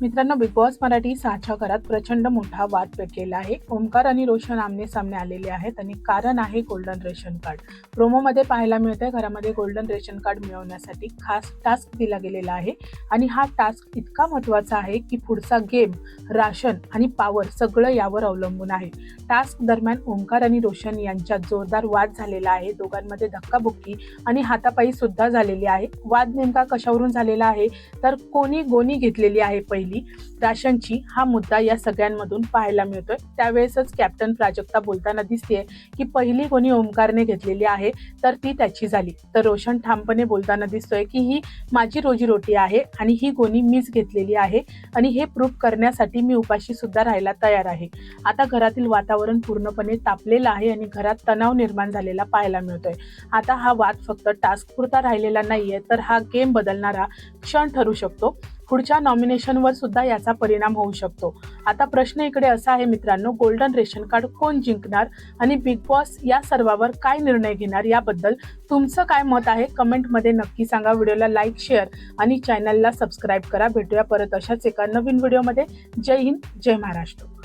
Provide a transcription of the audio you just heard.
मित्रांनो big boss Marathi साच्या घरात प्रचंड मोठा वाद पेटलेला आहे. ओमकार आणि रोशन आमने सामने आलेले आहेत आणि कारण आहे गोल्डन रेशन कार्ड प्रोमोमध्ये पाहायला मिळतंय घरामध्ये गोल्डन रेशन कार्ड मिळवण्यासाठी खास टास्क दिला गेलेला आहे. आणि हा टास्क इतका महत्त्वाचा आहे की पुढचा गेम राशन आणि पॉवर सगळं यावर अवलंबून आहे. टास्क दरम्यान ओमकार आणि रोशन यांच्यात जोरदार वाद झालेला आहे. दोघांमध्ये धक्काबुक्की आणि हातापायी सुद्धा झालेली आहे. वाद नेमका कशावरून झालेला आहे? तर कोणी गोणी घेतलेली आहे पहिली? राशनची हा मुद्दा या सगळ्यांमधून पाहायला मिळतोय. त्यावेळेसच कॅप्टन प्राजक्ता बोलताना दिसतेय की पहिली कोणी ओमकारने घेतलेली आहे तर ती त्याची झाली. तर रोशन ठामपणे बोलताना दिसतोय की ही माझी रोजीरोटी आहे आणि ही गोणी मीच घेतलेली आहे आणि हे प्रूफ करण्यासाठी मी उपाशी सुद्धा राहायला तयार आहे. आता घरातील वातावरण पूर्णपणे तापलेलं आहे आणि घरात तणाव निर्माण झालेला पाहायला मिळतोय. आता हा वाद फक्त टास्क पुरता राहिलेला नाहीये तर हा गेम बदलणारा क्षण ठरू शकतो. पुढच्या नॉमिनेशनवर सुद्धा याचा परिणाम होऊ शकतो. आता प्रश्न इकडे असा आहे मित्रांनो गोल्डन रेशन कार्ड कोण जिंकणार आणि बिग बॉस या सर्वावर काय निर्णय घेणार याबद्दल तुमचं काय मत आहे? कमेंटमध्ये नक्की सांगा. व्हिडिओला लाईक शेअर आणि चॅनलला सबस्क्राईब करा. भेटूया परत अशाच एका नवीन व्हिडिओमध्ये जय हिंद जय महाराष्ट्र.